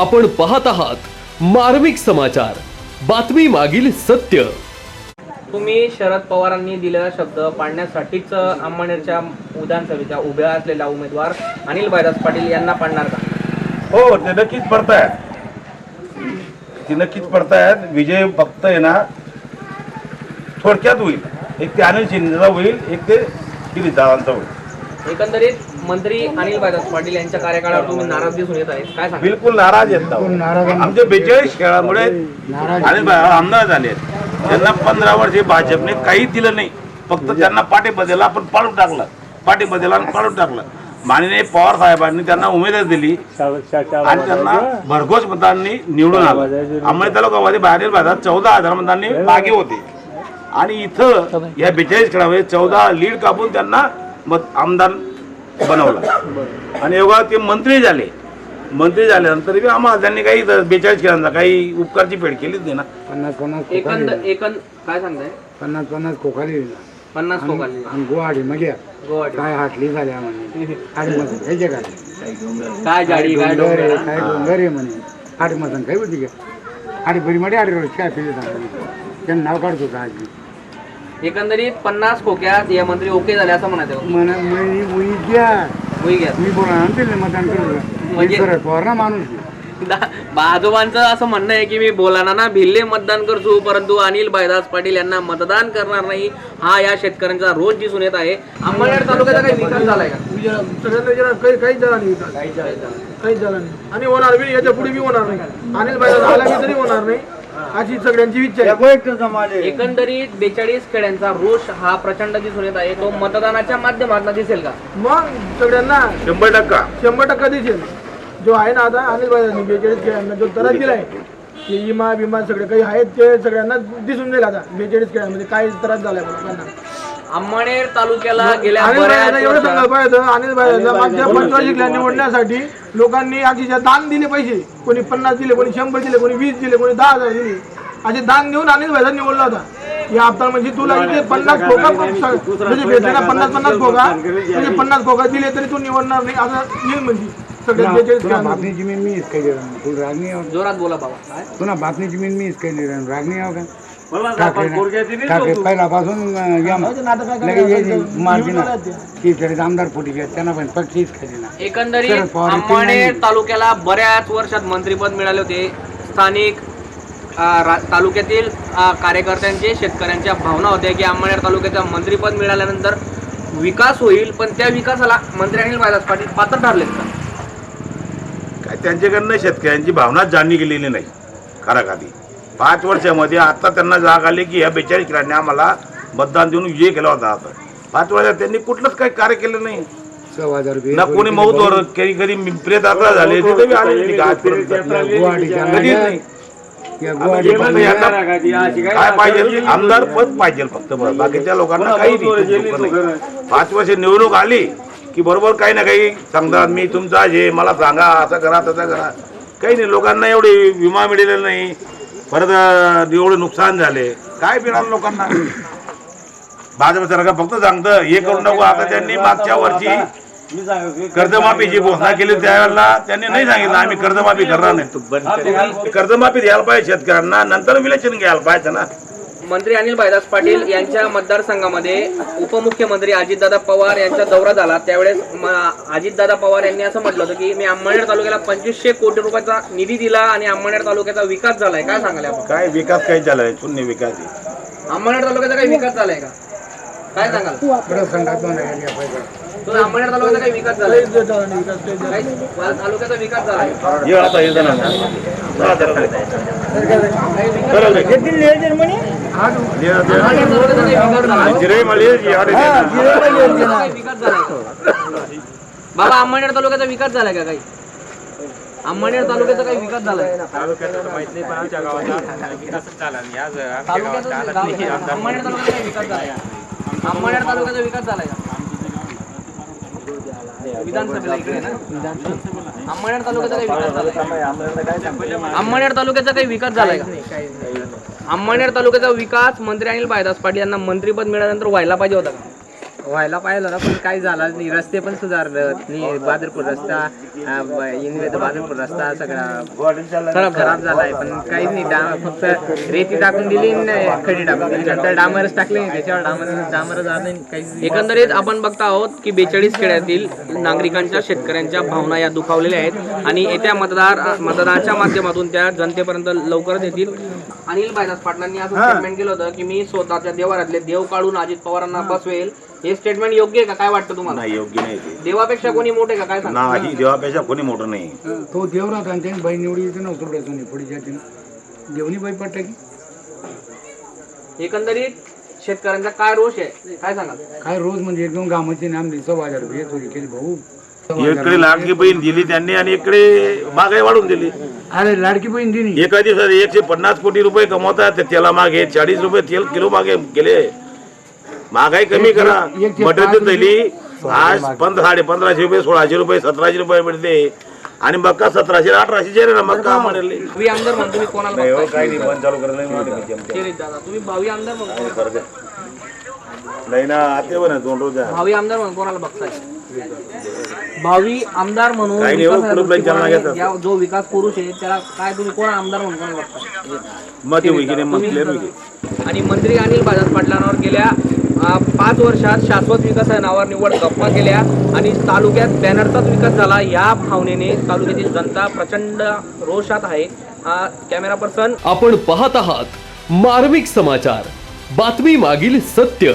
आपण पाहत आहात मार्मिक समाचार. बातमी मागील सत्य. तुम्ही शरद पवारांनी दिलेला शब्द पाडण्यासाठीच अंमळनेरच्या विधानसभेच्या उभ्या असलेला उमेदवार अनिल बैदास पाटील यांना पाडणार का? हो ते नक्कीच पडतायत. ती नक्कीच पडतायत. विजय फक्त आहे ना थोडक्यात होईल. एक ते अनिल शिंदेचा होईल एक ते गिरीश दादांचा होईल. एकंदरीत मंत्री अनिल बैदास पाटील यांच्या कार्यकाळावर तुम्ही नाराज दिसून येत आहे काय सांगा बिलकुल नाराज आहेत ना. आमचे बेचाळीस खेळामुळे आणि बा- आमदार झाले आहेत. त्यांना पंधरा वर्षे भाजपने काही दिलं नाही. फक्त त्यांना पाठिंबा दिला आपण पाडून टाकलं. पाठिंबा दिला आणि पाडून टाकलं. माननीय पवार साहेबांनी त्यांना उमेदवार दिली. आणि त्यांना भरघोस मतांनी निवडून आलं. अंमळी तालुक्यामध्ये बाहेरील भागात चौदा हजार मतांनी मागे होते. आणि इथं या बेचाळीस खेळामध्ये चौदा लीड कापून त्यांना मत आमदार बनवलं. आणि एवढा ते मंत्री झाले. मंत्री झाल्यानंतर बी आम्हाला त्यांनी काही बेचाळीस खेळांचा काही उपकारची फेड केलीच नाही ना. पन्नास पन्नास एकंद खोखाली एकंद काय सांगताय? पन्नास पन्नास खोखाली पन्नास कोकाली आणि गुवाहाटी मग काय हाटली झाल्या म्हणे. आठ मसन खायचे काय काय जाडी काय डोंगर आहे, काय डोंगर आहे म्हणे. आठ मसन काही होती का? आठ बरी मध्ये आठ रोज काय पिले त्यांना नाव काढतो का आजी एकंदरीत पन्नास खोक्यात या मंत्री ओके झाले असं म्हणायचं म्हणा मी मुई घ्या. मी मतदान करू म्हणजे- दा- आजोबांचं असं म्हणणं आहे की मी बोलाना ना भिल्ले मतदान करतो परंतु अनिल भाईदास पाटील यांना मतदान करणार नाही हा या शेतकऱ्यांचा रोज दिसून येत आहे. अंमळनेर तालुक्याचा काही विकास झालाय का? सगळ्यांना विचारा काही काहीच झाला नाही. विकास काहीच झाला नाही आणि होणार बी याच्यापुढे बी होणार नाही. अनिल भाई बी तरी होणार नाही. अशी सगळ्यांची आहे. एकंदरीत बेचाळीस खेड्यांचा रोष हा प्रचंड दिसून येत आहे. तो मतदानाच्या माध्यमातून दिसेल का? मग सगळ्यांना शंभर टक्का. शंभर टक्का दिसेल. जो आहे ना आता अनिल भाई बेचाळीस खेळांना जो तरास दिलाय ते इमा बिमा सगळे काही आहेत ते सगळ्यांना दिसून जाईल आता. बेचाळीस खेळांमध्ये काय त्रास झालाय लोकांना अंमळनेर तालुक्याला गेल्या अनिल बऱ्याच भाई एवढं सांगायला वर्षात पाहिजे अनिल भाई मागच्या पंचवार्षिकला निवडण्यासाठी लोकांनी अतिशय दान दिले पाहिजे कोणी पन्नास दिले कोणी शंभर दिले कोणी वीस दिले कोणी दहा हजार दिले. असे दान देऊन अनिल भाईचा निवडला होता. या हप्ता म्हणजे तुला इथे पन्नास खोका म्हणजे भेटले ना पन्नास पन्नास खोका. म्हणजे पन्नास खोका दिले तरी तू निवडणार नाही. असं येईल म्हणजे. सगळ्यात बेचाळीस तुला खेळांमध्ये. बापनी जमीन मी हिसकायली तुला राग नाही. यावं जोरात बोला बाबा. काय? पुन्हा बापनी जमीन मी हिसकायली राग नाही. यावं का? ठाकरे ठाकरे पहिल्यापासून अं, या लगेच यायची मारती ना. ती तरी आमदार फुटी आहेत त्यांना पण पक्ष ना. एकंदरीत पवार. तालुक्याला बऱ्याच वर्षात मंत्रीपद मिळाले होते. स्थानिक अ, रा- तालुक्यातील अ, कार्यकर्त्यांचे शेतकऱ्यांच्या भावना होत्या की अंमळनेर तालुक्याचं मंत्रीपद मिळाल्यानंतर विकास होईल पण त्या विकासाला मंत्री अनिल बायदास पाटील पात्र ठरलेत का? काय त्यांच्याकडनं शेतकऱ्यांची भावना जाणली गेलेली नाही खराखाती पाच वर्षामध्ये आता त्यांना जाग आली की या बेचाळीस खेळांनी आम्हाला मतदान देऊन विजय केला होता आता. पाच वर्षात त्यांनी कुठलंच काही कार्य केलं नाही. ना कोणी मौतवर कधी कधी पिंपरे दाखला झाले तिथे आलेले नाही का आजपर्यंत. गुवाहाटीच्या कधीच नाही. हे काय पाहिजे? आमदार पद पाहिजे फक्त. बाकीच्या लोकांना काही नाही. पाच वर्ष निवडणूक आली की बरोबर काही ना काही सांगतात मी तुमचा हे मला सांगा असं करा तसं करा. काही नाही. लोकांना एवढे विमा मिळालेला नाही. परत एवढे नुकसान झाले. काय मिळालं लोकांना? भाजप सरकार फक्त सांगतं हे करू नको आता त्यांनी मागच्या वर्षी कर्जमाफीची घोषणा केली त्यावेळेला त्यांनी नाही सांगितलं आम्ही कर्जमाफी करणार नाही. कर्जमाफी द्यायला पाहिजे शेतकऱ्यांना नंतर विलेचन घ्यायला पाहिजे ना. मंत्री अनिल भाईदास पाटील यांच्या मतदारसंघामध्ये उपमुख्यमंत्री अजितदादा पवार यांचा दौरा झाला. त्यावेळेस अजितदादा पवार यांनी असं म्हटलं होतं की मी अंमळनेर तालुक्याला पंचवीसशे कोटी रुपयाचा निधी दिला आणि अंमळनेर तालुक्याचा विकास झालाय. काय सांगाल आपण? काय विकास काही झालाय? शून्य विकास आहे. अंमळनेर तालुक्याचा काही विकास झालाय का? काय सांगाल? अंमळनेर तालुक्याचा काही विकास झालाय? तालुक्याचा विकास झालाय. अंमळनेर तालुक्याचा विकास झालाय. काही? विकास झालाय? बाबा अंमळनेर तालुक्याचा विकास झालाय का काही अंमळनेर तालुक्याचा काही विकास झालाय तालुक्याचा अंमळनेर तालुक्याचा काही विकास झालाय अंमळनेर तालुक्याचा विकास झालाय का? विधानसभेला इकडे ना? अंमळनेर तालुक्याचा काही विकास झालाय अंमळनेर तालुक्याचा काही विकास झालाय का? अंमळनेर तालुक्याचा विकास मंत्री अनिल बायदास पाटील यांना मंत्रीपद मिळाल्यानंतर व्हायला पाहिजे होता का? व्हायला पाहिलं ना पण काही झालं नाही. रस्ते पण सुधारलं नाही. बादरपूर रस्ता ते बादरपूर रस्ता सगळा खराब झालाय. पण काहीच नाही डाम फक्त रेती टाकून दिली खडी टाकून दिली. नंतर डांबरच टाकले त्याच्यावर डांबर डांबर काहीच. एकंदरीत आपण बघता आहोत की बेचाळीस खेड्यातील नागरिकांच्या शेतकऱ्यांच्या भावना या दुखावलेल्या आहेत आणि येत्या मतदार मतदानाच्या माध्यमातून त्या जनतेपर्यंत लवकरच येतील. अनिल भाईदास पाटलांनी असं स्टेटमेंट केलं होतं की मी स्वतःच्या देवारातले देव काढून अजित पवारांना बसवेल. हे स्टेटमेंट योग्य आहे का? काय वाटतं तुम्हाला? नाही योग्य नाही ते. देवापेक्षा कोणी मोठे का? काय सांगा नाही देवापेक्षा कोणी मोठं नाही. तो देवरात आणि त्याने बाई निवडी येते नव्हतं थोडं सोनी पुढे जाते देवनी बाई पट्टा की? एकंदरीत शेतकऱ्यांचा काय रोष आहे? काय सांगा काय रोज म्हणजे एकदम गामाची नाम दिसो हजार रुपये चोरी केली भाऊ. इकडे लाडकी बहीण दिली त्यांनी आणि इकडे महागाई वाढून दिली. अरे लाडकी बहीण दिली. एका दिवसात एकशे पन्नास कोटी रुपये कमवतात ते त्याला मागे चाळीस रुपये तेल किलो मागे गेले महागाई कमी करा. मटरची थैली आज पंधरा साडे पंधराशे रुपये सोळाशे रुपये सतराशे रुपये मिळते. आणि मक्का सतराशे अठराशे ना मक्का म्हणले. भावी आमदार म्हणून तुम्ही कोणाला नाही हो बघताय? काही नाही बंद चालू करत शेरीत दादा तुम्ही भावी आमदार म्हणून नाही ना आते पण दोन रोज भावी आमदार म्हणून कोणाला बघताय? भावी आमदार म्हणून काही नाही हो, विकासाच्या कुठं चालना दृष्टिकोनाने घेतात. या- जो विकास पुरुष आहे त्याला काय तुम्ही कोण आमदार म्हणून कोणाला बघताय? मग ते मग आणि मंत्री अनिल बाजाज पाटलांवर गेल्या पाच वर्षात शाश्वत विकास या नावावर निवड गप्पा केल्या आणि तालुक्यात बॅनरचाच विकास झाला या भावनेने तालुक्यातील जनता प्रचंड रोषात आहे. कॅमेरा पर्सन आपण पाहत आहात मार्मिक समाचार. बातमी मागील सत्य.